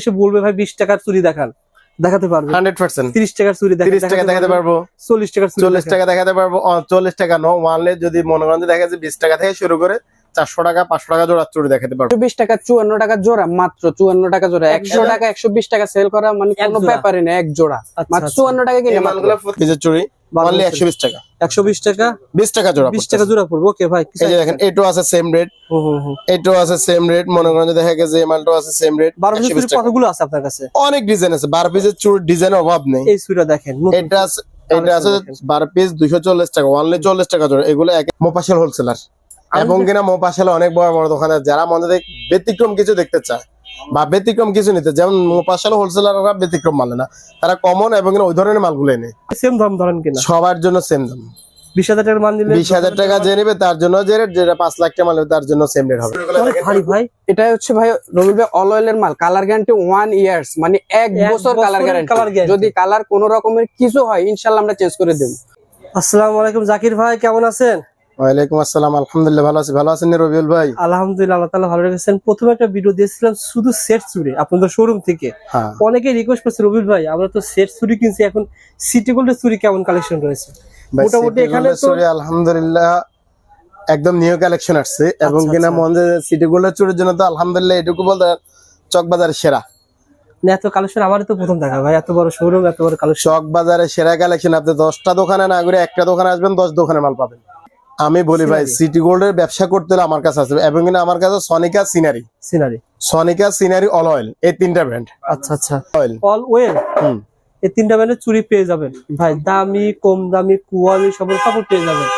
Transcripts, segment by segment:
এসে বলবে ভাই বিশ টাকার চুরি দেখান। দেখাতে পারবে। Hundred percent. তিরিশ টাকার চুরি তিরিশ টাকা দেখাতে পারব। চল্লিশ টাকার চুরি চল্লিশ টাকা দেখাতে পারব। চল্লিশ টাকা নো ওয়ানলে যদি মনে করেন দেখা যাচ্ছে বিশ টাকা থেকে শুরু করে চারশো টাকা পাঁচশো টাকা জোড়া চুরি দেখাতে পারব। বিশ টাকা চুয়ান্ন টাকা জোড়া মাত্র চুয়ান্ন টাকা জোড়া। একশো টাকা একশো বিশ টাকা সেল করা মানে কোনো ব্যাপারই না এক জোড়া। আচ্ছা, মাত্র আচ্ছা। চুয়ান্ন টাকা কিনে চুরি অনলি টাকা। একশো বিশ টাকা? বিশ টাকা জোড়া বিশ টাকা জোড়া পড়ব ওকে ভাই এই যে দেখেন এটাও আছে সেম রেট। এটাও আছে সেম রেট মনে করেন যে দেখা গেছে মালটাও আছে সেম রেট পিসের কতগুলো আছে আপনার কাছে? অনেক ডিজাইন আছে বারো পিসের চুর ডিজাইনের অভাব নেই। এই দেখেন এটা আছে এটা আছে দেখেন। বারো পিস দুইশো চল্লিশ টাকা অনলি চল্লিশ টাকা জোড়া। এগুলো এক মোপাশেল হোলসেলার এবং কিনা মোপাশেলে অনেক বড় বড় দোকানে যারা মনে ব্যতিক্রম কিছু দেখতে চায়। বা ব্যতিক্রম কিছু নিতে যেমন মোপাশেল হোলসেলাররা ব্যতিক্রম মানে না। তারা কমন এবং ওই ধরনের মালগুলো এনে। সেম দাম ধরেন কিনা? সবার জন্য সেম দাম। বিশ হাজার টাকার মান দিলে বিশ হাজার টাকা যে নেবে তার জন্য যে রেট যেটা পাঁচ লাখ টাকা মাল তার জন্য সেম রেট হবে। ভাই। এটা হচ্ছে ভাই অল অয়েলের মাল। কালার গ্যারান্টি ওয়ান ইয়ার্স মানে এক এক বছর কালার গ্যারান্টি যদি কালার কোন রকমের কিছু হয় ইনশাল্লাহ আমরা চেঞ্জ করে দেবো। আসসালামু আলাইকুম জাকির ভাই কেমন আছেন? ওয়ালাইকুম আসসালাম আলহামদুলিল্লাহ ভালো আছি। ভালো আছেন রবিউল ভাই? আলহামদুলিল্লাহ আল্লাহ ভালো রেখেছেন। প্রথমে একটা ভিডিও দিয়েছিলাম শুধু সেট চুরি আপনাদের শোরুম থেকে। হ্যাঁ। অনেকে রিকোয়েস্ট করছে রবিল ভাই আমরা তো সেট চুরি কিনছি এখন সিটি গোল্ডের চুরি কেমন কালেকশন রয়েছে? মোটামুটি এখানে তো- আলহামদুলিল্লাহ একদম নিউ কালেকশন আসছে। এবং আচ্ছা, কিনা আচ্ছা। মনে সিটি গোল্ডের চুরির জন্য তো আলহামদুলিল্লাহ এটুকু বলতে চক বাজারের সেরা। এত কালেকশন আমারই তো প্রথম দেখা ভাই। এত বড় শোরুম এত বড় কালেকশন সেরা কালেকশন আপনি দশটা দোকানে না ঘুরে একটা দোকানে আসবেন দশ দোকানে মাল পাবেন। আমি বলি ভাই। সিটি গোল্ডের ব্যবসা করতে হলে আমার কাছে আছে। এবং আমার কাছে Sonica scenery scenery Sonica scenery all oil এই তিনটা ব্র্যান্ড আচ্ছা আচ্ছা। অয়েল অল ওয়েল হুম। এই তিনটা ব্যান্ডের চুরি পেয়ে যাবেন। ভাই দামি কম দামি কোয়ালি সব কাপড় পেয়ে যাবেন।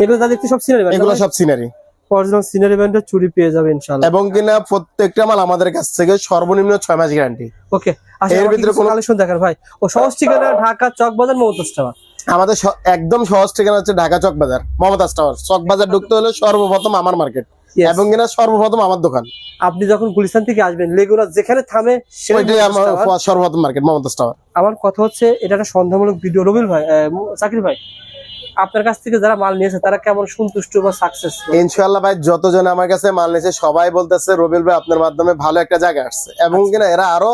এগুলো যা দেখতে সব সিনারি এগুলো সব সিনারি অরিজিনাল সিনারি ব্যান্ডের চুরি পেয়ে যাবে ইনশাআল্লাহ। এবং কিনা প্রত্যেকটা মাল আমাদের কাছ থেকে সর্বনিম্ন ছয় মাস গ্যারান্টি ওকে আচ্ছা এর ভিতরে কোনো- কালেকশন দেখার ভাই। ও সহজ ঠিকানা ঢাকা চক বাজার মমতাজ টাওয়ার। আমাদের একদম সহজ ঠিকানা হচ্ছে ঢাকা চক বাজার মমতাজ টাওয়ার। চক বাজার ঢুকতে হলে সর্বপ্রথম আমার মার্কেট এবং কিনা সর্বপ্রথম আমার দোকান। আপনি যখন গুলিস্তান থেকে আসবেন লেগুনা যেখানে থামে সেটাই আমার সর্বপ্রথম মার্কেট মমতাজ টাওয়ার। আমার কথা হচ্ছে এটা একটা সন্ধ্যামূলক ভিডিও। রবিল ভাই চাকরি ভাই আপনার কাছ থেকে যারা মাল নিয়েছে তারা কেমন সন্তুষ্ট বা সাকসেস ইনশাল্লাহ ভাই যতজন আমার কাছে মাল নিয়েছে সবাই বলতেছে রবিল ভাই আপনার মাধ্যমে ভালো একটা জায়গা আসছে। এবং আচ্ছা। কিনা এরা আরও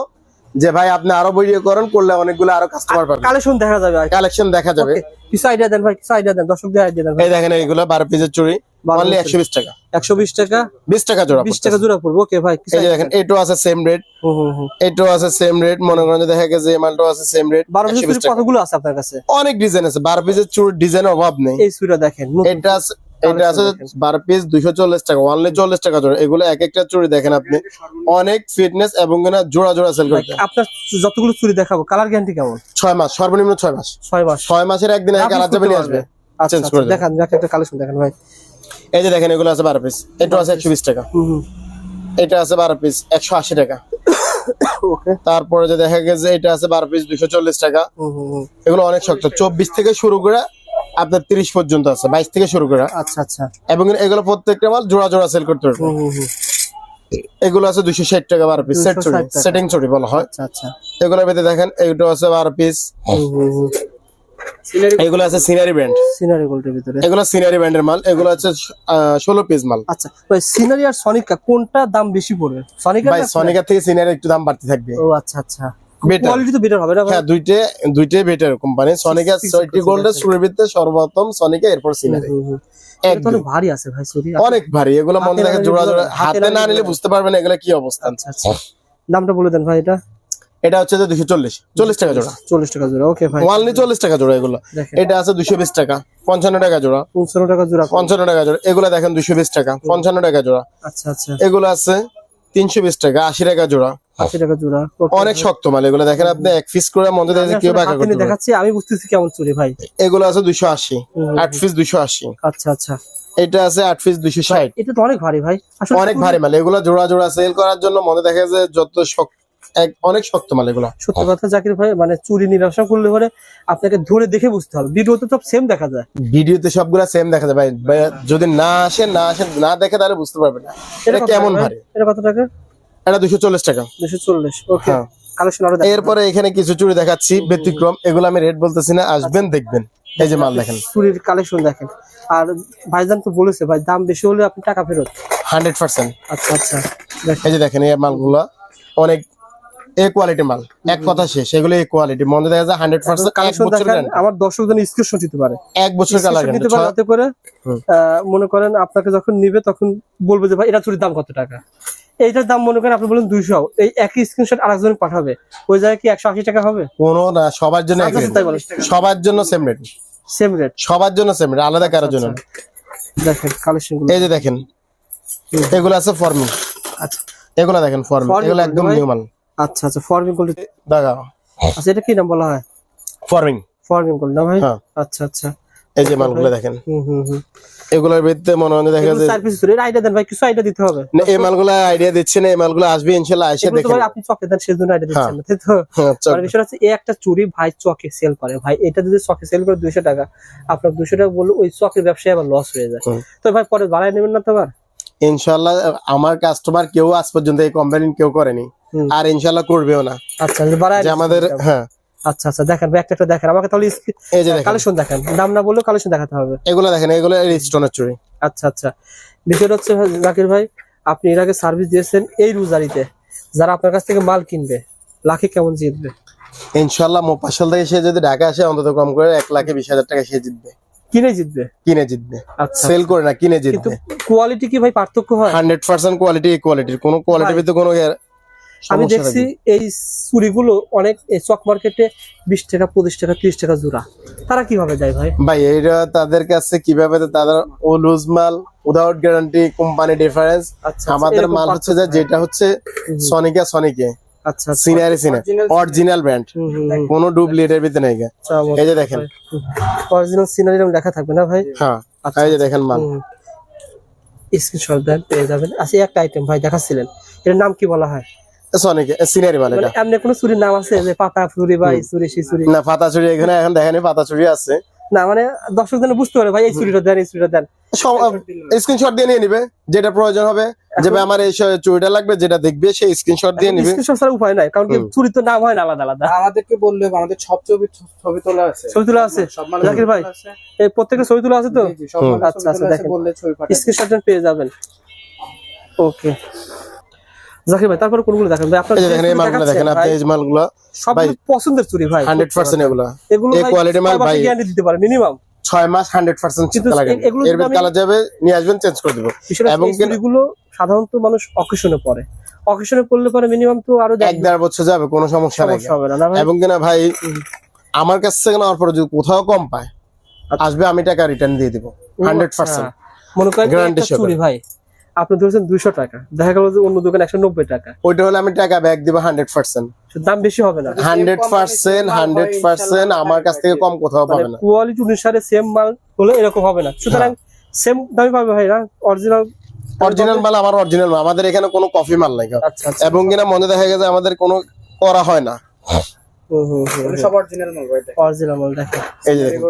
যে ভাই আপনি আরও ভিডিও করেন করলে অনেকগুলো আরও কাস্টমার পাবেন। কালেকশন দেখা যাবে কালেকশন দেখা যাবে। কিছু আইডিয়া দেন ভাই কিছু আইডিয়া দেন দর্শকদের আইডিয়া দেন এই দেখেন এইগুলো বারো পিসের চুড়ি অনলি piece একশো বিশ টাকা। একশো বিশ টাকা? বিশ টাকা জোড়া বিশ টাকা জোড়া পড়ব ওকে ভাই এই যে দেখেন। এটাও আছে সেম রেট হুম, হুম, হুম। এটাও আছে সেম রেট মনে করেন যে দেখা গেছে এই মালটাও আছে সেম রেট বারো একশো পিসের বিশ চুড়ি কতগুলো আছে আপনার কাছে? অনেক ডিজাইন আছে বারো পিসের চুড় ডিজাইনের অভাব নেই। এই চুড়িটা দেখেন এটা এটা আছে। বারো পিস দুইশো চল্লিশ টাকা অনলি চল্লিশ টাকা জোড়া। এগুলো এক একটা চুড়ি দেখেন আপনি। অনেক ফিটনেস এবং জোড়া জোড়া সেল করতে। আপনার যতগুলো চুড়ি দেখাবো কালার গ্যারান্টি কেমন? ছয় মাস সর্বনিম্ন ছয় মাস। ছয় মাস। ছয় মাসের একদিন আগে কালার যাবে নিয়ে আসবে। পারবেন। আচ্ছা চেঞ্জ আচ্ছা, করে দেখান একটা কালেকশন দেখেন ভাই। এই যে দেখেন এগুলো আছে বারো পিস এটা আছে একশো বিশ টাকা। এটা আছে বারো পিস একশো আশি টাকা। তারপরে যে দেখা গেছে এটা আছে বারো পিস দুইশো চল্লিশ টাকা। এগুলো অনেক শক্ত চব্বিশ থেকে শুরু করে আপনার তিরিশ পর্যন্ত আছে বাইশ থেকে শুরু করে। আচ্ছা আচ্ছা। এবং এগুলো প্রত্যেকটা মাল জোড়া জোড়া সেল করতে পারবে। এগুলো আছে দুইশো ষাট টাকা বারো পিস সেট 260 সেটিং চুড়ি বলা হয়। আচ্ছা আচ্ছা। এগুলো দেখেন এইটা আছে বারো পিস হুম, হুম, হুম। এগুলো আছে সিনারি ব্র্যান্ড সিনারি গোল্ডের ভিতরে। এগুলো সিনারি ব্র্যান্ডের মাল এগুলো আছে ষোলো পিস মাল। আচ্ছা ভাই সিনারি আর সনিকা কোনটা দাম বেশি পড়বে? সনিকা ভাই সনিকার থেকে সিনারি একটু দাম বাড়তে থাকবে। ও আচ্ছা আচ্ছা। কোয়ালিটি তো বেটার হবে ভাই হ্যাঁ দুইটে দুইটাই বেটার কোম্পানি সনিকা সয়টি গোল্ডের আছে। সর্বপ্রথম সনিকা এরপর সিনারি হুম, হুম। এটা এক তো অনেক ভারী আছে ভাই সরি অনেক ভারী এগুলো মনে হাতে জোড়া জোড়া হাতে হাতে না না নিলে নিলে বুঝতে পারবেন এগুলো কি অবস্থা। আচ্ছা আচ্ছা। দামটা বলে দেন ভাই এটা? এটা হচ্ছে যে দুশো চল্লিশ চল্লিশ টাকা জোড়া। চল্লিশ টাকা জোড়া ওকে ভাই। ওয়ানলি চল্লিশ টাকা জোড়া এগুলো। এটা আছে দুশো বিশ টাকা পঞ্চান্ন টাকা জোড়া। পঞ্চান্ন টাকা জোড়া। পঞ্চান্ন টাকা জোড়া। এগুলো দেখেন দুশো বিশ টাকা পঞ্চান্ন টাকা জোড়া। আচ্ছা আচ্ছা। এগুলো আছে তিনশো বিশ টাকা আশি টাকা জোড়া। আশি টাকা জোড়া। অনেক শক্ত মাল এগুলো দেখেন আপনি এক পিস করে মধ্যে দেখে কেউ বাঁকা করতে দেখাচ্ছি আমি বুঝতেছি কেমন চুরি ভাই। এগুলো আছে দুশো আশি আট পিস দুশো আশি। আচ্ছা আচ্ছা। এটা আছে আট পিস দুশো ষাট। এটা তো অনেক ভারী ভাই। অনেক ভারী মাল এগুলো জোড়া জোড়া সেল করার জন্য মনে দেখা যায় যত শক্ত এক অনেক শক্ত মাল এগুলো। সত্যি কথা জাকির ভাই মানে চুরি নিরাশা করলে পরে আপনাকে ধরে দেখে বুঝতে হবে। ভিডিওতে সব সেম দেখা যায়। ভিডিওতে সবগুলা সেম দেখা যায় ভাই। যদি না আসে না আসে না দেখে তাহলে বুঝতে পারবে না। এটা কেমন? ভারী? এটা কত টাকা? এটা দুশো চল্লিশ টাকা। দুশো চল্লিশ ওকে হ্যাঁ। কালেকশন আরও এরপরে এখানে কিছু চুরি দেখাচ্ছি ব্যতিক্রম। এগুলো আমি রেট বলতেছি না আসবেন দেখবেন। এই যে মাল দেখেন। চুরির কালেকশন দেখেন। আর ভাইজান তো বলেছে ভাই দাম বেশি হলে আপনি টাকা ফেরত। Hundred percent. আচ্ছা আচ্ছা। এই যে দেখেন এই মালগুলো অনেক এ কোয়ালিটি মাল। এক কথা শেষ এগুলো এ কোয়ালিটি মনে দেখা যায় হান্ড্রেড পার্সেন্ট কালেকশন দেখেন। আমার দর্শকজন স্ক্রিনশট দিতে পারে। এক বছর কালার পারে করে মনে করেন আপনাকে যখন নিবে তখন বলবে যে ভাই এটা চুরির দাম কত টাকা? এইটার দাম মনে করেন আপনি বলেন দুইশো। এই একই স্ক্রিনশট আরেকজন পাঠাবে। ওই জায়গায় কি একশো আশি টাকা হবে? কোনো না সবার জন্য আচ্ছা। সবার জন্য সেম রেট সেম রেট সবার জন্য সেম রেট আলাদা কারোর জন্য দেখেন কালেকশন এই যে দেখেন এগুলো আছে ফর্মিং আচ্ছা। এগুলো দেখেন ফর্মিং এগুলো একদম। নিউ মাল। আচ্ছা আচ্ছা ফর্মিং গোল্ড দেখাও আচ্ছা এটা কি নাম বলা হয়? ফর্মিং ফর্মিং গোল্ড না ভাই? হ্যাঁ। আচ্ছা আচ্ছা। এই যে মালগুলো দেখেন। হুম হুম হুম এগুলোর ভিত্তিতে মনে হয় দেখা যায় চার পিস আইডিয়া দেন ভাই কিছু আইডিয়া দিতে হবে। না, এই মালগুলো আইডিয়া এই মালগুলো আসবে ইনশাল্লাহ এসে দেখেন ভাই আপনি চকে দেন সেজন্য আইডিয়া দিচ্ছেন না তো? হ্যাঁ, চল। আর বিষয় হচ্ছে এই একটা চুরি ভাই চকে সেল করে। ভাই এটা যদি চকে সেল করে দুইশো টাকা আপনার দুইশো টাকা বললে ওই চকের ব্যবসায় আবার লস হয়ে যায়। তো ভাই পরে বাড়াই নেবেন না তো আবার? ইনশাল্লাহ আমার কাস্টমার কেউ আজ পর্যন্ত এই কমপ্লেন কেউ করেনি। আর ইনশাল্লাহ করবেও না। আচ্ছা যে আমাদের হ্যাঁ। আচ্ছা আচ্ছা দেখেন আমাকে তাহলে এই যে কালেকশন দেখেন। দাম না বললেও কালেকশন দেখাতে হবে। এগুলো দেখেন এগুলো স্টোনের চুরি আচ্ছা আচ্ছা। বিষয়টা হচ্ছে জাকির ভাই আপনি এর আগে সার্ভিস দিয়েছেন এই রোজারিতে। যারা আপনার কাছ থেকে মাল কিনবে লাখে কেমন জিতবে? ইনশাল্লাহ মোপাশাল থেকে সে যদি ঢাকা আসে অন্তত কম করে এক লাখে বিশ হাজার টাকা সে জিতবে। কিনে জিতবে? কিনে জিতবে। আচ্ছা। সেল করে না কিনে জিতবে। কোয়ালিটি কি ভাই পার্থক্য হয়? হান্ড্রেড পার্সেন্ট কোয়ালিটি কোয়ালিটির কোনো কোয়ালিটির ভিতরে কোনো আমি দেখছি। এই চুরিগুলো অনেক এই চক মার্কেটে বিশ টাকা পঁচিশ টাকা ত্রিশ টাকা জোড়া। তারা কীভাবে দেয় ভাই? ভাই এইটা তাদের কাছে কীভাবে তাদের ও লুজ মাল উইদাউট গ্যারান্টি কোম্পানি ডিফারেন্স। আচ্ছা আমাদের মাল হচ্ছে যে যেটা হচ্ছে সনিকা সনিকে। আচ্ছা আচ্ছা। সিনারি সিনে অরিজিনাল ব্র্যান্ড। কোনো ডুপ্লিকেটের ভিতরে নেই এই যে দেখেন। অরিজিনাল সিনারি লেখা থাকবে না ভাই? হ্যাঁ আচ্ছা, এই যে দেখেন মাল। স্ক্রিনশট দেন পেয়ে যাবেন। আচ্ছা একটা আইটেম ভাই দেখাচ্ছিলেন। এর নাম কি বলা হয়? মানে এমনি কোনো চুরির নাম আছে যে পাতা চুরি বা চুরি সেই চুরি? না পাতা চুরি এখানে এখন দেখেনি পাতা চুরি আছে। না মানে দর্শক যেন বুঝতে পারে ভাই এই চুরিটা দেন এই চুরিটা দেন। স্ক্রিনশট দিয়ে নিয়ে নিবে যেটা প্রয়োজন হবে। যে ভাই আমার এই স- চুরিটা লাগবে যেটা দেখবে সেই স্ক্রিনশট দিয়ে নিবে। স্ক্রিনশট ছাড়া উপায় নাই কারণ কি। চুরি তো নাম হয় না আলাদা আলাদা। আমাদেরকে বললে আমাদের সব ছবি ছবি তোলা আছে। ছবি তোলা আছে? সব জাকির ভাই। এই প্রত্যেকটা ছবি তোলা আছে তো? আচ্ছা, আচ্ছা, দেখেন। স্ক্রিনশট পেয়ে যাবেন। ওকে জাকির ভাই তারপরে কোনগুলো দেখেন? ভাই আপনার এই যে যে দেখেন এই চুরি মালগুলো দেখেন আপনি এই মালগুলো সব পছন্দের চুরি ভাই হান্ড্রেড পার্সেন্ট এগুলো। এগুলো এই quality মাল ভাই। গ্যারান্টি দিতে পারে মিনিমাম ছয় মাস হান্ড্রেড পার্সেন্ট কিন্তু কালারের যদি আমি- যাবে নিয়ে আসবেন চেঞ্জ করে দেবো। এবং এই সাধারণত মানুষ অকেশনে পড়ে অকেশনে পড়লে পরে মিনিমাম তো আরও এক দেড় বছর যাবে কোনো সমস্যা নাই। হবে না না এবং কিনা ভাই আমার কাছ থেকে নেওয়ার পরে যদি কোথাও কম পায় আচ্ছা। আসবে আমি টাকা রিটার্ন দিয়ে দিব হান্ড্রেড আচ্ছা। পার্সেন্ট মনে করেন। চুরি ভাই আপনি ধরেছেন দুইশো টাকা। দেখা গেল যে অন্য দোকানে একশো নব্বই টাকা। ওইটা হলে আমি টাকা ব্যাক দিব হান্ড্রেড পার্সেন্ট দাম বেশি হবে না। হান্ড্রেড পার্সেন্ট হান্ড্রেড পার্সেন্ট আমার কাছ থেকে কম কোথাও মানে পাবে না। কোয়ালিটি অনুসারে সেম মাল হলে এরকম হবে না। সুতরাং সেম দামই পাবে ভাই না অরিজিনাল অরিজিনাল মাল আমার অরিজিনাল মাল। আমাদের এখানে কোনো কফি মাল নাই। আচ্ছা আচ্ছা। এবং কিনা মনে দেখা গেছে আমাদের কোনো করা হয় না।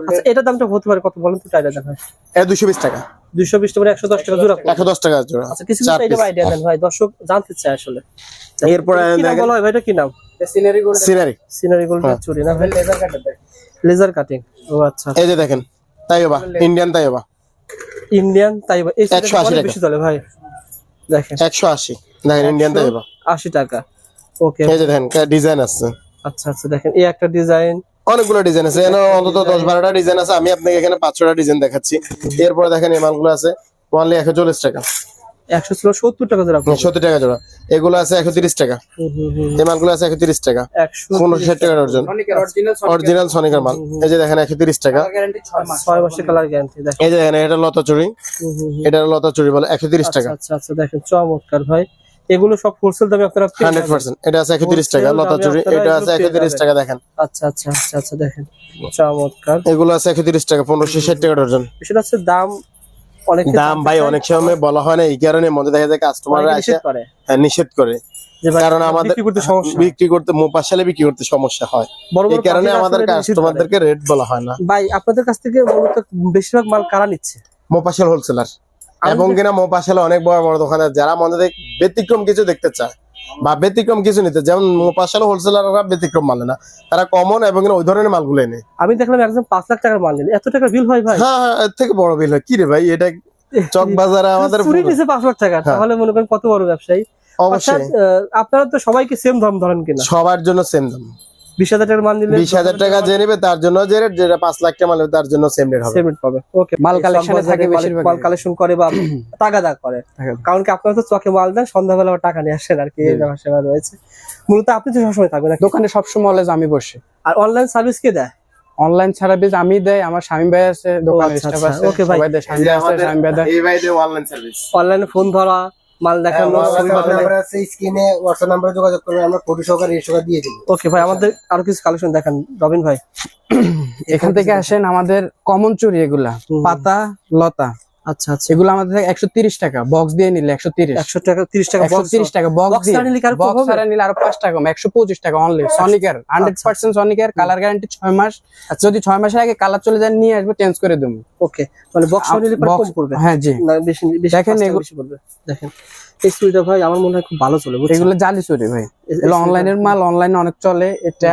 আচ্ছা এটার দামটা হতে পারে কত বলেন তো টাইটা দেখান। এটা দুশো বিশ টাকা। দুইশো বিশ টাকা একশো দশ টাকা জোড়া। একশো দশ টাকা জোড়া। আচ্ছা কিছু কিছু আইডিয়া দেন ভাই দর্শক জানতে চায় আসলে। এরপরে বলা হয় ভাই এটা কি নাম? Scenery gold Scenery. Scenery gold. চুরি না ভাই? লেজার লেজার কাটিং ও আচ্ছা। এই যে দেখেন তাইবা ইন্ডিয়ান তাইবা ইন্ডিয়ান তাই এই চুড়িটা 180 অনেক টাকা। বেশি চলে ভাই। দেখেন। একশো আশি। দেখেন ইন্ডিয়ান তাইবা টাকা। ওকে। এই যে দেখেন ডিজাইন আছে। আচ্ছা আচ্ছা দেখেন এই একটা ডিজাইন অনেকগুলো ডিজাইন আছে। এখানে অন্তত দশ বারোটা ডিজাইন আছে। আমি আপনাকে এখানে পাঁচ ছটা ডিজাইন দেখাচ্ছি। এরপরে দেখেন এই মালগুলো আছে। ওয়ানলি একশো চল্লিশ টাকা। একশো ছিল সত্তর টাকা জোড়া সত্তর টাকা জোড়া। এগুলো আছে একশো তিরিশ টাকা। হুম, হুম, হুম। এই মালগুলো আছে একশো তিরিশ টাকা। ষাট টাকা ডর্জন অরিজিনাল সনিকার মাল। এই যে দেখেন একশো তিরিশ টাকা। গ্যারান্টি 6 মাস। ছয় মাসের কালার গ্যারান্টি এই যে দেখেন এটা লতা চুরি। এটা লতা চুরি বলে একশো তিরিশ টাকা। আচ্ছা আচ্ছা আচ্ছা দেখেন চমৎকার ভাই। এগুলো সব হোলসেল দামে আপনারা পেয়ে হান্ড্রেড যাবেন। পার্সেন্ট। এটা আছে একশো তিরিশ টাকা লতা আপনারা এটা আছে একশো পেয়ে তিরিশ যাবেন। টাকা দেখেন। আচ্ছা আচ্ছা আচ্ছা আচ্ছা দেখেন। চমৎকার। এগুলো আছে একশো তিরিশ টাকা পনেরোশো ষাট টাকা ডর্জন সেটা হচ্ছে দাম অনেক দাম ভাই অনেক সময় বলা হয় না এই কারণে মধ্যে দেখা যায় কাস্টমাররা আসে হ্যাঁ, নিষেধ করে। কারণ আমাদের বিক্রি করতে সমস্যা বিক্রি করতে মোপাশালে বিক্রি করতে সমস্যা হয়। এই কারণে আমাদের এটা। কাস্টমারদেরকে রেট বলা হয় না। ভাই আপনাদের কাছ থেকে বেশিরভাগ মাল কারা নিচ্ছে? মোপাশাল হোলসেলার এবং কিনা মোপাশালে অনেক বড় বড় দোকানের যারা মনে দেখ ব্যতিক্রম কিছু দেখতে চায় বা ব্যতিক্রম কিছু নিতে যেমন মোপাশাল হোলসেলাররা ব্যতিক্রম মানে না। তারা কমন এবং ওই ধরনের মালগুলো নেই আমি দেখলাম একজন পাঁচ লাখ টাকার মাল এত টাকা বিল হয় ভাই? হ্যাঁ হ্যাঁ এর থেকে বড় বিল হয়। কি রে ভাই এটা চক বাজারে আমাদের চুরি পুরো- নিছে পাঁচ লাখ টাকা হ্যাঁ। তাহলে মনে করেন কত বড় ব্যবসায়ী? অবশ্যই। আপনারা তো সবাইকে সেম দাম ধরেন কিনা? সবার জন্য সেম দাম। বিশ হাজার টাকার মান নিলে বিশ হাজার টাকা যে নেবে তার জন্য যে রেট যেটা পাঁচ লাখ টাকা মাল তার জন্য সেম রেট হবে। সেমেন্ট পাবে। ওকে মাল থাকে বেশিরভাগ। মাল কালেকশন করে বা তাগাদা করে। কারণ কি আপনারা তো চকে মাল দেন সন্ধ্যাবেলা টাকা নিয়ে আসেন আর কি এই। সেবা রয়েছে। মূলত আপনি তো সবসময় থাকবেন? দোকানে সবসময় অলওয়েজ আমি বসে। আর অনলাইন সার্ভিস কে দেয়? অনলাইন সার্ভিস আমি দেয় আমার স্বামী ভাই আছে দোকানে আচ্ছা, স্টাফ আচ্ছা, আছে okay ভাই। স্বামী ভাই আছে স্বামী ভাই দেয়। এই ভাইদের অনলাইন সার্ভিস অনলাইনে ফোন ধরা মাল দেখানো ছবি পাঠানো স্ক্রিনে হোয়াটসঅ্যাপ নাম্বারে যোগাযোগ করবেন আমরা ফটো সহকারে এই সহকারে দিয়ে দেবো। ওকে ভাই আমাদের আরও কিছু কালেকশন দেখান। রবিন ভাই এখান থেকে আসেন আমাদের কমন চুরি এগুলা। পাতা লতা। আচ্ছা আচ্ছা। এগুলো আমাদের একশো তিরিশ টাকা বক্স দিয়ে নিলে একশো তিরিশ। একশো টাকা টাকা টাকা বক্স ছাড়া নিলে আরও বক্স? নিলে আরও টাকা কম একশো পঁচিশ টাকা অনলি সনিকের হান্ড্রেড পার্সেন্ট সনিকের কালার গ্যারান্টি ছয় মাস। যদি ছয় মাসের আগে কালার চলে যায় নিয়ে আসব চেঞ্জ করে দেবো। ওকে মানে বক্স নিলে কম পড়বে হ্যাঁ জি। বেশি দেখেন টাকা বেশি পড়বে। দেখেন এই সুইটা ভাই আমার মনে হয় খুব ভালো চলে এগুলো জালি চুরি ভাই। এগুলো অনলাইনের মাল অনলাইনে অনেক চলে এটা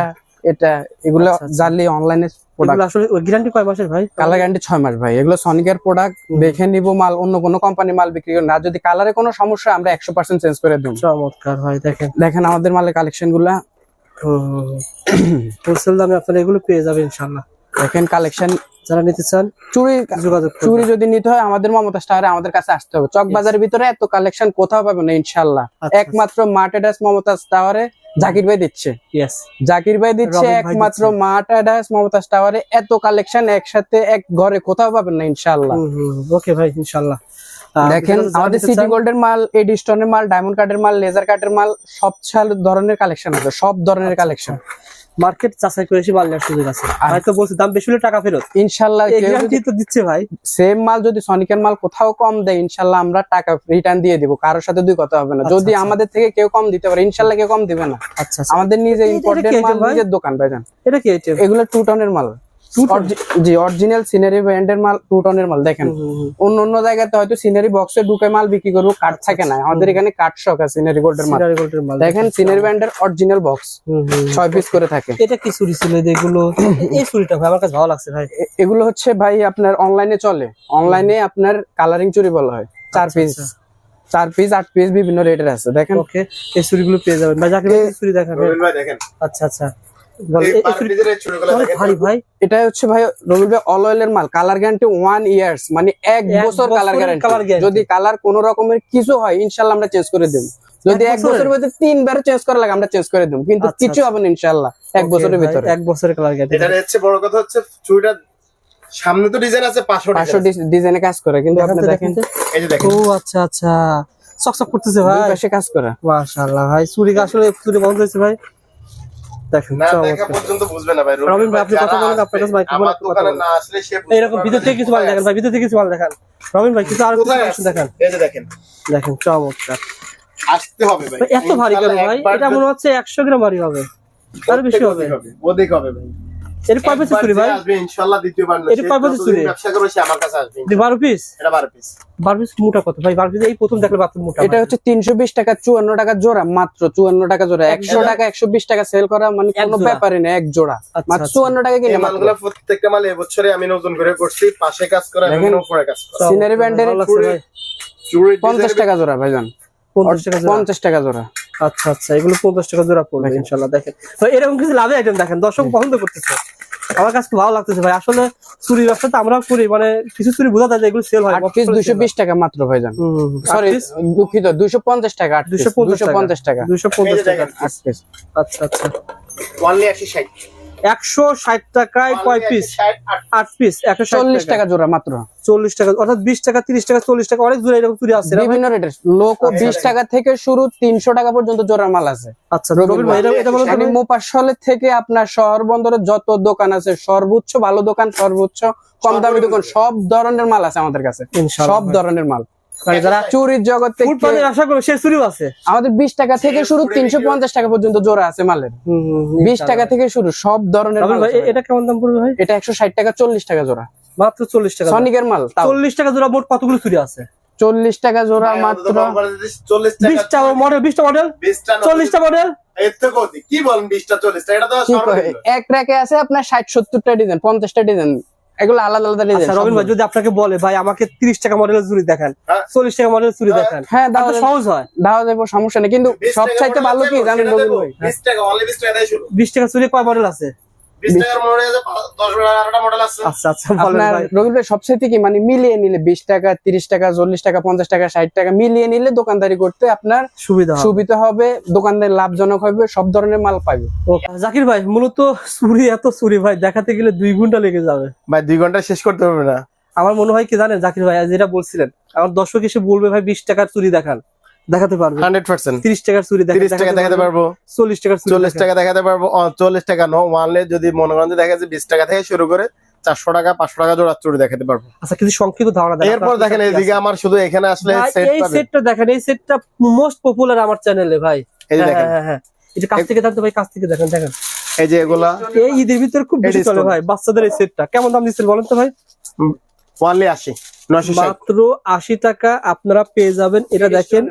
এটা এগুলো আচ্ছা, আচ্ছা। অনলাইনে প্রোডাক্ট আসলে গ্যারান্টি কয় মাসের ভাই? কালার গ্যারান্টি মাস ভাই। এগুলো সনিকের প্রোডাক্ট দেখে নিব মাল অন্য কোনো কোম্পানি মাল বিক্রি করে না। যদি কালারে কোনো সমস্যা আমরা একশো পার্সেন্ট চেঞ্জ করে দেবো। চমৎকার ভাই দেখেন। দেখেন আমাদের মালের হোলসেল দামে আপনারা এগুলো পেয়ে যাবেন দেখেন কালেকশন যারা নিতে চান চুরি যোগাযোগ চুরি যদি নিতে হয় আমাদের মমতা স্টারে আমাদের কাছে আসতে হবে। চক বাজারের ভিতরে এত কালেকশন কোথাও পাবে না ইনশাল্লাহ আচ্ছা, একমাত্র মার্টেডাস মমতাজ টাওয়ারে জাকির ভাই দিচ্ছে. জাকির ভাই দিচ্ছে একমাত্র দিচ্ছে। মার্টেডাস মমতাজ টাওয়ারে। এত কালেকশন একসাথে এক ঘরে কোথাও পাবেন না ইনশাল্লাহ ওকে ভাই ইনশাল্লাহ দেখেন আমাদের সিটি গোল্ডের মাল এডি স্টোনের মাল ডায়মন্ড কার্ডের মাল লেজার কার্ডের মাল সব ধরনের কালেকশন আছে সব ধরনের আচ্ছা, কালেকশন মার্কেট যাচাই করে এসে মাল নেওয়ার সুযোগ আছে। হয়তো বলছি দাম বেশি হলে টাকা ফেরত। ইনশাল্লাহ গ্যারান্টি তো দিচ্ছে ভাই। সেম মাল যদি সনিকের মাল কোথাও কম দেয় ইনশাল্লাহ আমরা টাকা রিটার্ন দিয়ে দিব। কারোর সাথে দুই কথা হবে না। আচ্ছা, যদি আচ্ছা। আমাদের থেকে কেউ কম দিতে পারে ইনশাল্লাহ কেউ কম দিবে না। আচ্ছা আচ্ছা। আমাদের নিজে ইম্পোর্টেড মাল নিজের দোকান ভাইজান। এটা কি এগুলো টু টনের মাল। জি অরিজিনাল সিনারি ব্র্যান্ডের মাল টু টনের মাল দেখেন। অন্য অন্য জায়গাতে হয়তো সিনারি বক্সে ঢুকে মাল বিক্রি করব কাঠ আচ্ছা, থাকে না। আমাদের এখানে কাঠ শখ আছে সিনারি গোল্ডের মাল। মাল দেখেন সিনারি ব্র্যান্ডের অরিজিনাল বক্স। ছয় পিস করে থাকে। এটা কি চুরি ছিল? এগুলো এই চুরিটা ভাই আমার কাছে ভালো লাগছে ভাই। এগুলো হচ্ছে ভাই আপনার অনলাইনে চলে। অনলাইনে আপনার কালারিং চুরি বলা হয় চার আচ্ছা, পিস আচ্ছা। চার পিস আট পিস বিভিন্ন রেটের আছে দেখেন। ওকে এই চুরিগুলো পেয়ে যাবেন। ভাই যাকে চুরি দেখাবেন ভাই দেখেন। আচ্ছা আচ্ছা। এটা হচ্ছে ভাই রবিল ভাই অল অয়েলের মাল কালার গ্যারান্টি ওয়ান ইয়ার্স মানে এক বছর কালার গ্যারান্টি যদি কালার কোন রকমের কিছু হয় ইনশাল্লাহ আমরা চেঞ্জ করে দেবো। যদি এক বছরের? ভিতরে তিনবার চেঞ্জ করা লাগে আমরা চেঞ্জ করে দেবো। কিন্তু আচ্ছা, কিছু হবে না ইনশাল্লাহ এক বছরের ভিতরে। এক বছরের কালার গ্যারান্টি এটা হচ্ছে বড় কথা হচ্ছে চুড়িটা সামনে তো ডিজাইন আছে পাঁচশো পাঁচশো ডিজাইনে কাজ করে কিন্তু আপনি দেখেন। এই যে দেখেন। ও আচ্ছা আচ্ছা। চকচক করতেছে ভাই। পাশে কাজ করে। মাশাআল্লাহ ভাই চুরি আসলে চুরি বন্ধ হয়েছে ভাই। দেখেন না দেখা চমৎকার। পর্যন্ত বুঝবে না ভাই রবিন ভাই, আপনি কথা বলেন, আপনার কাছে আসবে, microphone কথা বলেন। না আসলে সে বুঝতে এইরকম পারবে ভিতর থেকে কিছু মাল দেখেন ভাই ভিতর থেকে কিছু মাল দেখান। রবিন ভাই কিছু আর কিছু দেখান। এই যে দেখেন। দেখেন চমৎকার। আসতে হবে ভাই। ভাই, এত ভারী কেন ভাই? এটা মনে হচ্ছে একশো গ্রাম ভারী হবে। তার বেশি হবে। অধিক হবে ভাই। এর কয় পিস চুরি ভাই? আসবে ইনশাআল্লাহ দ্বিতীয়বার না। এটা কয় যতদিন চুরি? ব্যবসা করে সে আমার কাছে আসবে দি বারো পিস এটা 12 পিস বারো পিস মোটা কত? ভাই বারো পিস এই প্রথম দেখলে বাথরুম মোটা। এটা হচ্ছে তিনশো বিশ টাকা চুয়ান্ন টাকা জোড়া মাত্র চুয়ান্ন টাকা জোড়া। একশো জোড়া? টাকা একশো বিশ টাকা সেল করা মানে কোনো ব্যাপারই না এক জোড়া। আচ্ছা, মাত্র আচ্ছা। চুয়ান্ন টাকা কিনে মালগুলো প্রত্যেকটা মাল এবছরে আমি নতুন করে করছি পাশে কাজ করা দেখেন। উপরে কাজ করা। সিনারি ব্যান্ডের ভালো লাগছে ভাই। চুড়ি পঞ্চাশ টাকা জোড়া ভাইজান। পঞ্চাশ টাকা জোড়া। পঞ্চাশ টাকা জোড়া। আচ্ছা আচ্ছা এগুলো পঞ্চাশ টাকা জোড়া পড়বে ইনশাল্লাহ দেখেন। তো এরকম কিছু লাভে আইটেম দেখেন দর্শক পছন্দ করতেছে। আমার কাছে ভালো লাগতেছে ভাই। আসলে চুরি ব্যবসা তো আমরাও করি মানে কিছু চুরি বোঝা যায় যেগুলো সেল হয় পিস দুইশো বিশ টাকা মাত্র ভাই যান সরি দুঃখিত দুইশো পঞ্চাশ টাকা আট দুইশো দুইশো পঞ্চাশ টাকা। দুইশো পঞ্চাশ টাকা। আচ্ছা আচ্ছা। অনলি 160 একশো ষাট টাকায় কয় পিস আট পিস একশো চল্লিশ টাকা জোড়া মাত্র। চল্লিশ টাকা অর্থাৎ বিশ টাকা তিরিশ টাকা চল্লিশ টাকা অনেক দূরে এরকম চুরি আছে বিভিন্ন রেটের লোক বিশ টাকা থেকে শুরু তিনশো টাকা পর্যন্ত জোড়ার মাল আছে। আচ্ছা মানে। মোপাশলের থেকে আপনার শহর বন্দরের যত দোকান আছে সর্বোচ্চ ভালো দোকান সর্বোচ্চ কম দামি দোকান সব ধরনের মাল আছে আমাদের কাছে। সব ধরনের মাল। মানে যারা চুরির আশা করবে সে চুরিও আছে। আমাদের বিশ টাকা থেকে শুরু তিনশো পঞ্চাশ টাকা পর্যন্ত জোড়া আছে মালের। বিশ টাকা থেকে শুরু সব ধরনের এটা কেমন দাম পড়বে ভাই? এটা একশো ষাট টাকা চল্লিশ টাকা জোড়া। মাত্র চল্লিশ টাকা সনিকের মাল তাও। চল্লিশ টাকা জোড়া মোট কতগুলো চুরি আছে? চল্লিশ টাকা জোড়া মাত্র। বিশটা মডেল বিশটা মডেল চল্লিশটা মডেল থেকে এক র্যাকে আছে আপনার ষাট সত্তরটা ডিজাইন পঞ্চাশটা ডিজাইন এগুলো আলাদা আলাদা ডিজাইন আচ্ছা রবিন ভাই যদি আপনাকে বলে ভাই আমাকে তিরিশ টাকা মডেলের চুরি দেখান। চল্লিশ টাকা মডেলের চুরি দেখান হ্যাঁ দাও সহজ হয়। দাও দেবো সমস্যা নেই। কিন্তু সব চাইতে ভালো কি জানেন রবিন ভাই? বিশ টাকা অনলি বিশ টাকা দেয় শুরু। বিশ টাকা চুরি কয় মডেল আছে? আচ্ছা আচ্ছা আপনার ভাই। ভাই সবচাইতে কি মানে মিলিয়ে নিলে বিশ টাকা তিরিশ টাকা চল্লিশ টাকা পঞ্চাশ টাকা ষাট টাকা মিলিয়ে নিলে দোকানদারি করতে আপনার সুবিধা সুবিধা হবে দোকানদার লাভজনক হবে সব ধরনের মাল পাবে। জাকির ভাই মূলত চুরি এত চুরি ভাই দেখাতে গেলে দুই ঘণ্টা লেগে যাবে। ভাই দুই ঘণ্টা শেষ করতে পারবে না। আমার মনে হয় কি জানেন জাকির ভাই যেটা বলছিলেন আমার দর্শক এসে বলবে ভাই বিশ টাকার চুরি দেখান। দেখাতে পারবে। Hundred percent. তিরিশ টাকার চুরি তিরিশ টাকা দেখাতে পারব। চল্লিশ টাকার চল্লিশ টাকা দেখাতে পারব। চল্লিশ টাকা নো ওয়ানলে যদি মনে করেন দেখা যাচ্ছে বিশ টাকা থেকে শুরু করে চারশো টাকা পাঁচশো টাকা জোড়া চুরি দেখাতে পারব। আচ্ছা কিছু সংক্ষিপ্ত ধারণা এরপর দেখেন এইদিকে আমার শুধু এখানে আসলে এই সেটটা দেখেন এই সেটটা মোস্ট পপুলার আমার চ্যানেলে ভাই। এই যে হ্যাঁ, দেখেন। হ্যাঁ, হ্যাঁ। এটা কাছ থেকে দেখতে ভাই কাছ থেকে দেখেন দেখেন। এই যে এগুলা এই ঈদের ভিতরে খুব বেশি চলে ভাই বাচ্চাদের এই সেটটা কেমন দাম দিচ্ছেন বলেন তো ভাই? ওয়ানলি আশি। মাত্র আশি টাকা আপনারা পেয়ে যাবেন। এটা দেখেন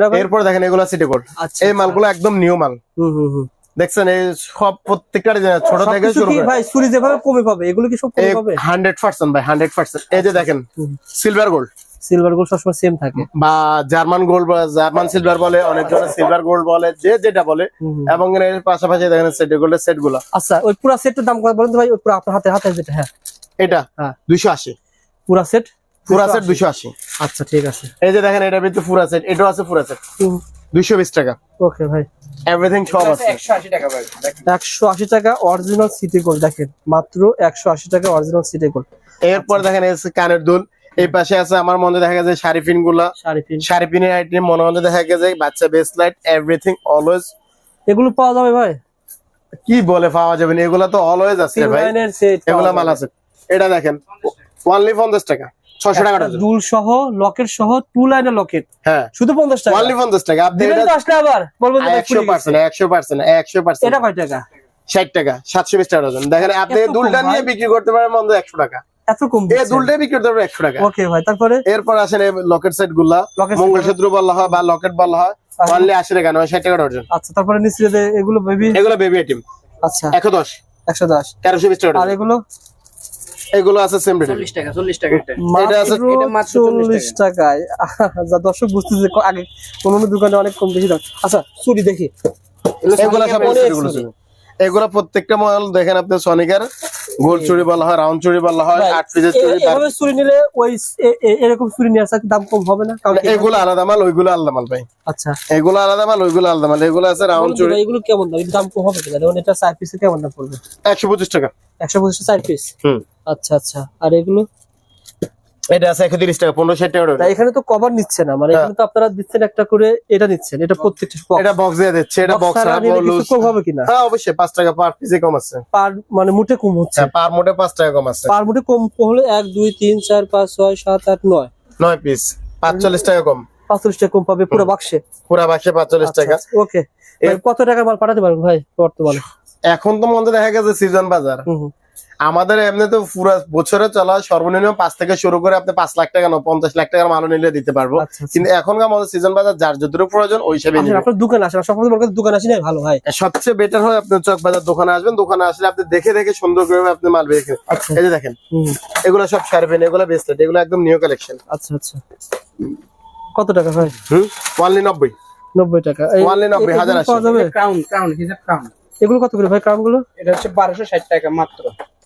না এরপর দেখেন এগুলা সিটি গোল্ড আচ্ছা। এই মালগুলো একদম নিউ মাল। হুম হুম হুম। দেখছেন এই সব প্রত্যেকটা ছোট থেকে শুরু ভাই চুরি যেভাবে কমে পাবে এগুলো কি সব কমে পাবে? হান্ড্রেড পার্সেন্ট ভাই হান্ড্রেড পার্সেন্ট এই যে দেখেন সিলভার গোল্ড সিলভার গোল্ড সবসময় সেম থাকে। বা জার্মান গোল্ড জার্মান সিলভার বলে অনেক জনের সিলভার গোল্ড বলে যে যেটা বলে। এবং এর পাশাপাশি দেখেন সেট গোল্ডের সেটগুলা। আচ্ছা ওই পুরো সেটের দাম কত বলেন তো ভাই? ওই পুরো আপনার হাতে হাতে যেটা হ্যাঁ। এটা হ্যাঁ। দুইশো আশি। পুরো সেট? পুরা সেট দুইশো আশি। আচ্ছা ঠিক আছে। এই যে দেখেন এটার ভিতরে পুরা সেট এটাও আছে পুরা সেট। দুইশো বিশ টাকা। ওকে ভাই। এভরিথিং সব আছে। একশো আশি টাকা পাবে একশো আশি টাকা অরিজিনাল সিটি গোল্ড দেখেন। মাত্র একশো আশি টাকা অরিজিনাল সিটি গোল্ড এরপর দেখেন এই কানের দুল। এই পাশে আছে আমার মনে দেখা গেছে শাড়ি পিন। গুলা পিন আইটেম মনে মনে দেখা গেছে বাচ্চা বেস্ট লাইট এভরিথিং অলওয়েজ এগুলো পাওয়া যাবে ভাই? কি বলে পাওয়া যাবে না এগুলা তো অলওয়েজ আছে ভাই। এগুলা মাল আছে। এটা দেখেন ওয়ানলি পঞ্চাশ টাকা। ছশো টাকা ডজন দুল সহ লকেট সহ টু লাইনের লকেট হ্যাঁ। শুধু পঞ্চাশ টাকা? ওয়ানলি পঞ্চাশ টাকা। আপনি এটা আসলে আবার। বলব যে ভাই একশো ফুরিয়ে গেছে। পার্সেন্ট একশো পার্সেন্ট একশো পার্সেন্ট এটা কয় টাকা? ষাট টাকা সাতশো বিশ টাকা ডজন দেখেন আপনি দুলটা নিয়ে বিক্রি করতে পারেন মন্দ একশো টাকা। এত কম এই দুলটাই বিক্রি করতে পারবেন একশো টাকা। ওকে ভাই তারপরে? এরপর আসেন লকেট সেটগুলা। মঙ্গলসূত্র বলা হয় বা লকেট বলা হয় অনলি আশি টাকা নয় ষাট টাকা ডজন আচ্ছা তারপরে নিচে এগুলো বেবি এগুলো বেবি আইটেম আচ্ছা। একশো দশ। একশো দশ। তেরোশো বিশ টাকা আর এগুলো? এগুলো আছে সেম রেট চল্লিশ টাকা চল্লিশ টাকা এটা। আছে- এটা মাত্র চল্লিশ টাকায়। যা দর্শক বুঝতেছে আগে কোন কোন দোকানে অনেক কম বেশি দাম। আচ্ছা চুরি দেখি। এগুলো সব অনেক এগুলো এগুলো প্রত্যেকটা মডেল দেখেন আপনি সনিকার গোল চুরি বলা হয় রাউন্ড চুরি বলা হয় আট পিসের চুরি এভাবে চুরি নিলে ওই এরকম চুরি নিয়ে আসা দাম কম হবে না? কারণ এগুলো আলাদা মাল ওইগুলো আলাদা মাল ভাই। আচ্ছা। এগুলো আলাদা মাল ওইগুলো আলাদা মাল। এগুলো আছে রাউন্ড চুরি। এগুলো কেমন দাম? দাম কম হবে কিনা? যেমন এটা চার পিসে কেমন দাম পড়বে? একশো পঁচিশ টাকা। একশো পঁচিশ চার পিস হুম। আচ্ছা আচ্ছা। আর এগুলো? এটা আছে টাকা টাকা তা এখানে তো কভার নিচ্ছে না মানে হ্যাঁ। এখানে তো আপনারা দিচ্ছেন একটা করে এটা নিচ্ছেন এটা প্রত্যেকটা। এটা বক্স দিয়ে দিচ্ছে এটা বক্স ছাড়া কিছু কম হবে কিনা? হ্যাঁ অবশ্যই পাঁচ টাকা পার পিসে কম আছে। পার মানে মুঠে কম হচ্ছে। হ্যাঁ পার মোটে পাঁচ টাকা কম আছে। পার কম হলে পিস পাঁচচল্লিশ টাকা কম। পাঁচচল্লিশ টাকা কম পাবে পুরো বাক্সে? পুরা বাক্সে পাঁচচল্লিশ টাকা। ওকে। কত টাকার মাল পাঠাতে পারবেন ভাই বর্তমানে? এখন তো মধ্যে দেখা গেছে সিজন বাজার। আমাদের এমনি তো পুরো বছরে চলা সর্বনিম্ন পাঁচ থেকে শুরু করে আপনি পাঁচ লাখ টাকা না পঞ্চাশ লাখ টাকার মাল নিলে দিতে পারব। আচ্ছা, আচ্ছা। কিন্তু এখনকার মধ্যে সিজন বাজার যার যতটুকু প্রয়োজন ওই হিসেবে আপনার দোকান আসেন সব দোকান আসি নাই ভালো হয় সবচেয়ে বেটার হয় আপনি চক বাজার দোকানে আসবেন। দোকানে আসলে আপনি দেখে দেখে সুন্দর করে আপনি মাল বের আচ্ছা। এই যে দেখেন এগুলো সব শার্পেন এগুলো বেসলেট এগুলো একদম নিউ কালেকশন আচ্ছা আচ্ছা। কত টাকা ভাই? হুম? ওয়ানলি নব্বই। নব্বই টাকা। Only নব্বই, এগুলো হাজার যাবে? ক্রাউন ক্রাউন হিসাব ক্রাউন এগুলো কত করে ভাই কারণগুলো? এটা হচ্ছে বারোশো ষাট টাকা মাত্র।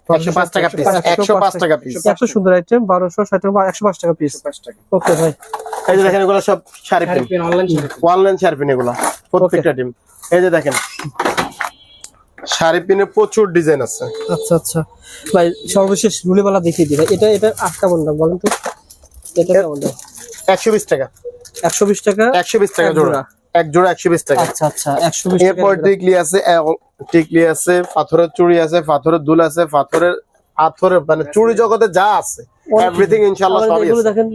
একশো পাঁচ টাকা পিস একশো একশো পাঁচ পাঁচ টাকা পিস এত সুন্দর আইটেম বারোশো ষাট টাকা বা একশো পাঁচ টাকা পিস পাঁচ টাকা ওকে ভাই। এই যে দেখেন এগুলো সব শার্পেন অনলাইন ওয়ানলাইন শার্পেন এগুলো প্রত্যেকটা টিম এই যে দেখেন শাড়ি পিনে প্রচুর ডিজাইন আছে। আচ্ছা আচ্ছা। ভাই সর্বশেষ রুলিমালা দেখিয়ে দিই। এটা এটা কেমন দাম বলেন তো? এটা কেমন দাম? একশো বিশ টাকা। একশো বিশ টাকা? একশো বিশ টাকা জোড়া। এক জোড়া একশো বিশ টাকা। আচ্ছা আচ্ছা একশো বিশ টাকা এরপর জোড়া। আছে টিকলি আছে পাথরের চুড়ি আছে পাথরের দুল আছে পাথরের পাথরের মানে চুড়ি জগতে যা আছে এভরিথিং ইনশাআল্লাহ সবই আছে। দেখেন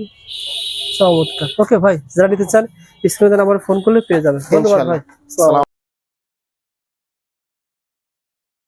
চমৎকার। ওকে ভাই যারা নিতে চান স্ক্রিনে আমার ফোন করলে পেয়ে যাবেন। ধন্যবাদ ভাই।